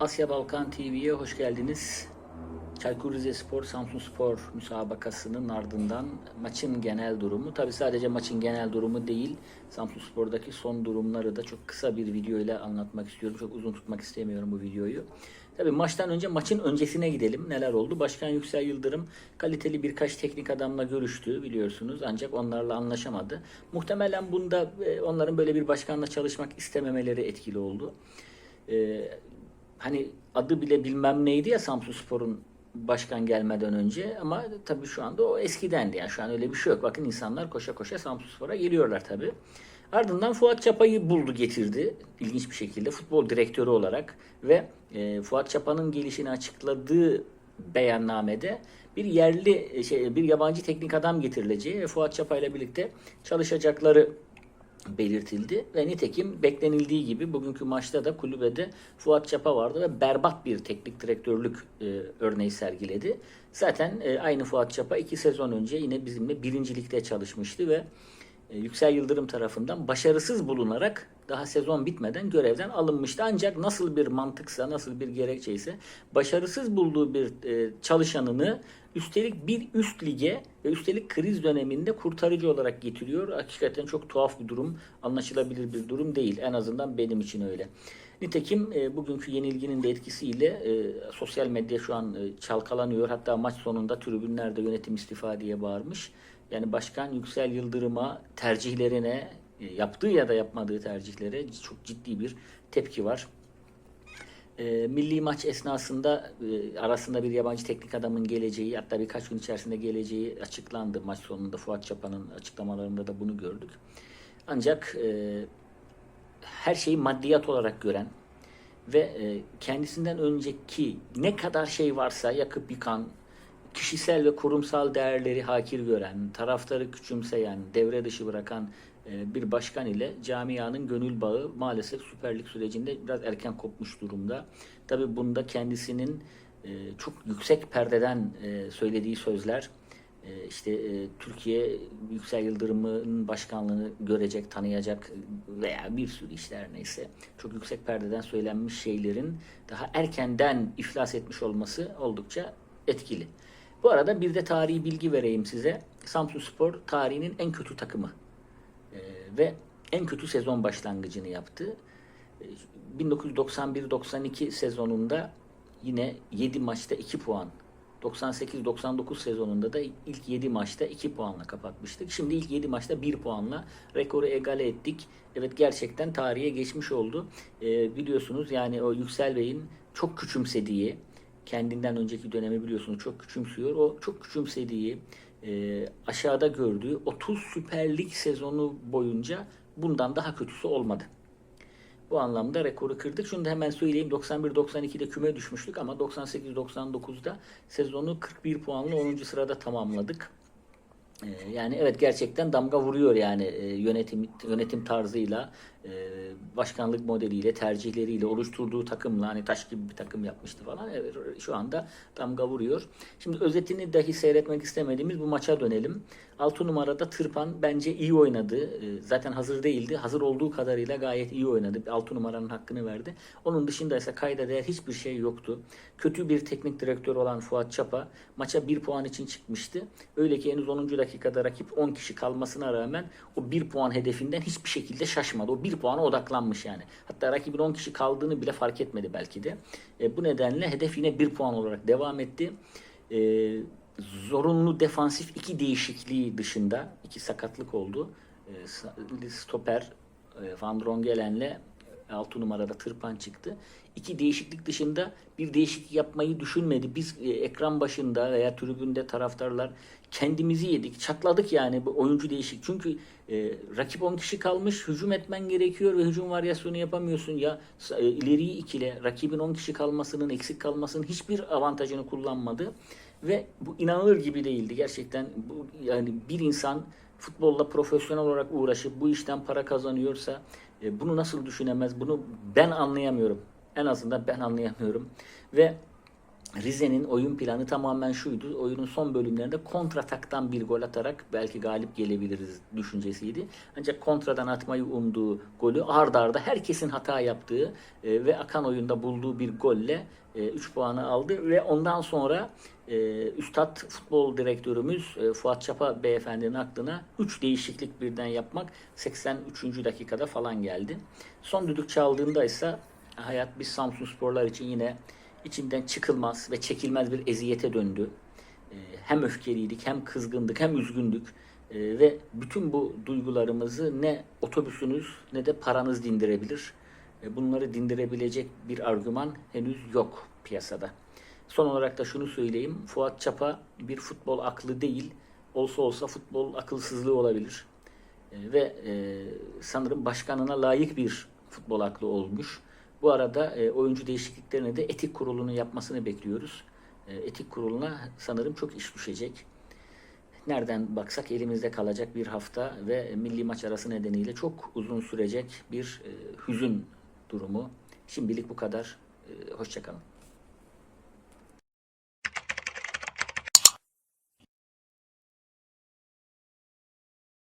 Asya Balkan TV'ye hoş geldiniz. Çaykur Rizespor Samsun Spor müsabakasının ardından maçın genel durumu. Tabi sadece maçın genel durumu değil, Samsun Spor'daki son durumları da çok kısa bir video ile anlatmak istiyorum. Çok uzun tutmak istemiyorum bu videoyu. Tabi maçtan önce maçın öncesine gidelim. Neler oldu? Başkan Yüksel Yıldırım kaliteli birkaç teknik adamla görüştü biliyorsunuz. Ancak onlarla anlaşamadı. Muhtemelen bunda e, onların böyle bir başkanla çalışmak istememeleri etkili oldu. Ee, hani adı bile bilmem neydi ya Samsun Spor'un başkan gelmeden önce ama tabii şu anda o eskidendi. Yani şu an öyle bir şey yok. Bakın insanlar koşa koşa Samsun Spor'a geliyorlar tabii. Ardından Fuat Çapa'yı buldu getirdi ilginç bir şekilde futbol direktörü olarak ve e, Fuat Çapa'nın gelişini açıkladığı beyannamede bir yerli e, şey bir yabancı teknik adam getirileceği ve Fuat Çapa ile birlikte çalışacakları belirtildi ve nitekim beklenildiği gibi bugünkü maçta da kulübede Fuat Çapa vardı ve berbat bir teknik direktörlük e, örneği sergiledi. Zaten e, aynı Fuat Çapa iki sezon önce yine bizimle birincilikte çalışmıştı ve Yüksel Yıldırım tarafından başarısız bulunarak daha sezon bitmeden görevden alınmıştı. Ancak nasıl bir mantıksa, nasıl bir gerekçeyse başarısız bulduğu bir e, çalışanını üstelik bir üst lige ve üstelik kriz döneminde kurtarıcı olarak getiriyor. Hakikaten çok tuhaf bir durum, anlaşılabilir bir durum değil. En azından benim için öyle. Nitekim e, bugünkü yenilginin de etkisiyle e, sosyal medya şu an e, çalkalanıyor. Hatta maç sonunda tribünlerde yönetim istifa diye bağırmış. Yani Başkan Yüksel Yıldırım'a tercihlerine, e, yaptığı ya da yapmadığı tercihlere çok ciddi bir tepki var. E, milli maç esnasında e, arasında bir yabancı teknik adamın geleceği hatta birkaç gün içerisinde geleceği açıklandı. Maç sonunda Fuat Çapa'nın açıklamalarında da bunu gördük. Ancak her şeyi maddiyat olarak gören ve kendisinden önceki ne kadar şey varsa yakıp yıkan, kişisel ve kurumsal değerleri hakir gören, taraftarı küçümseyen, devre dışı bırakan e, bir başkan ile camianın gönül bağı maalesef Süper Lig sürecinde biraz erken kopmuş durumda. Tabi bunda kendisinin e, çok yüksek perdeden e, söylediği sözler, işte Türkiye Yüksel Yıldırım'ın başkanlığını görecek, tanıyacak veya bir sürü işler neyse çok yüksek perdeden söylenmiş şeylerin daha erkenden iflas etmiş olması oldukça etkili. Bu arada bir de tarihi bilgi vereyim size. Samsun Spor tarihinin en kötü takımı Ee, ve en kötü sezon başlangıcını yaptı. Ee, 1991-92 sezonunda yine 7 maçta 2 puan. 98-99 sezonunda da ilk 7 maçta 2 puanla kapatmıştık. Şimdi ilk 7 maçta 1 puanla rekoru egale ettik. Evet gerçekten tarihe geçmiş oldu. Ee, biliyorsunuz yani o Yüksel Bey'in çok küçümsediği, kendinden önceki dönemi biliyorsunuz çok küçümsüyor. O çok küçümsediği, e, aşağıda gördüğü 30 Süper Lig sezonu boyunca bundan daha kötüsü olmadı. Bu anlamda rekoru kırdık. Şunu da hemen söyleyeyim. 91-92'de küme düşmüştük ama 98-99'da sezonu 41 puanla 10. sırada tamamladık. Ee, Yani evet gerçekten damga vuruyor yani e, yönetim yönetim tarzıyla, e, başkanlık modeliyle, tercihleriyle oluşturduğu takımla hani taş gibi bir takım yapmıştı falan. Evet, şu anda damga vuruyor. Şimdi özetini dahi seyretmek istemediğimiz bu maça dönelim. 6 numarada Tırpan bence iyi oynadı. E, Zaten hazır değildi. Hazır olduğu kadarıyla gayet iyi oynadı. 6 numaranın hakkını verdi. Onun dışında ise kayda değer hiçbir şey yoktu. Kötü bir teknik direktör olan Fuat Çapa maça 1 puan için çıkmıştı. Öyle ki henüz 10. dakikada rakip 10 kişi kalmasına rağmen o 1 puan hedefinden hiçbir şekilde şaşmadı. O 1 puana odaklanmış yani. Hatta rakibin 10 kişi kaldığını bile fark etmedi belki de. E, bu nedenle hedef yine 1 puan olarak devam etti. E, zorunlu defansif iki değişikliği dışında iki sakatlık oldu. E, stoper e, Van Drongelen'le 6 numarada tırpan çıktı. İki değişiklik dışında bir değişiklik yapmayı düşünmedi. Biz e, ekran başında veya tribünde taraftarlar kendimizi yedik. Çatladık yani bu oyuncu değişik. Çünkü e, rakip 10 kişi kalmış. Hücum etmen gerekiyor ve hücum varyasyonu yapamıyorsun. Ya e, ileriyi ikile. Rakibin 10 kişi kalmasının, eksik kalmasının hiçbir avantajını kullanmadı. Ve bu inanılır gibi değildi. Gerçekten bu yani bir insan futbolla profesyonel olarak uğraşıp bu işten para kazanıyorsa e, bunu nasıl düşünemez? Bunu ben anlayamıyorum. En azından ben anlayamıyorum. Ve Rize'nin oyun planı tamamen şuydu. Oyunun son bölümlerinde kontrataktan bir gol atarak belki galip gelebiliriz düşüncesiydi. Ancak kontradan atmayı umduğu golü ard arda herkesin hata yaptığı e, ve akan oyunda bulduğu bir golle 3 puanı aldı ve ondan sonra e, Üstad futbol direktörümüz e, Fuat Çapa beyefendinin aklına 3 değişiklik birden yapmak 83. dakikada falan geldi. Son düdük çaldığında ise hayat biz Samsun Sporlar için yine içinden çıkılmaz ve çekilmez bir eziyete döndü. E, hem öfkeliydik, hem kızgındık, hem üzgündük. E, ve bütün bu duygularımızı ne otobüsünüz ne de paranız dindirebilir. E, bunları dindirebilecek bir argüman henüz yok piyasada. Son olarak da şunu söyleyeyim. Fuat Çapa bir futbol aklı değil. Olsa olsa futbol akılsızlığı olabilir. Ve e, sanırım başkanına layık bir futbol aklı olmuş. Bu arada e, oyuncu değişikliklerini de etik kurulunun yapmasını bekliyoruz. E, etik kuruluna sanırım çok iş düşecek. Nereden baksak elimizde kalacak bir hafta ve milli maç arası nedeniyle çok uzun sürecek bir e, hüzün durumu. Şimdilik bu kadar. E, hoşçakalın.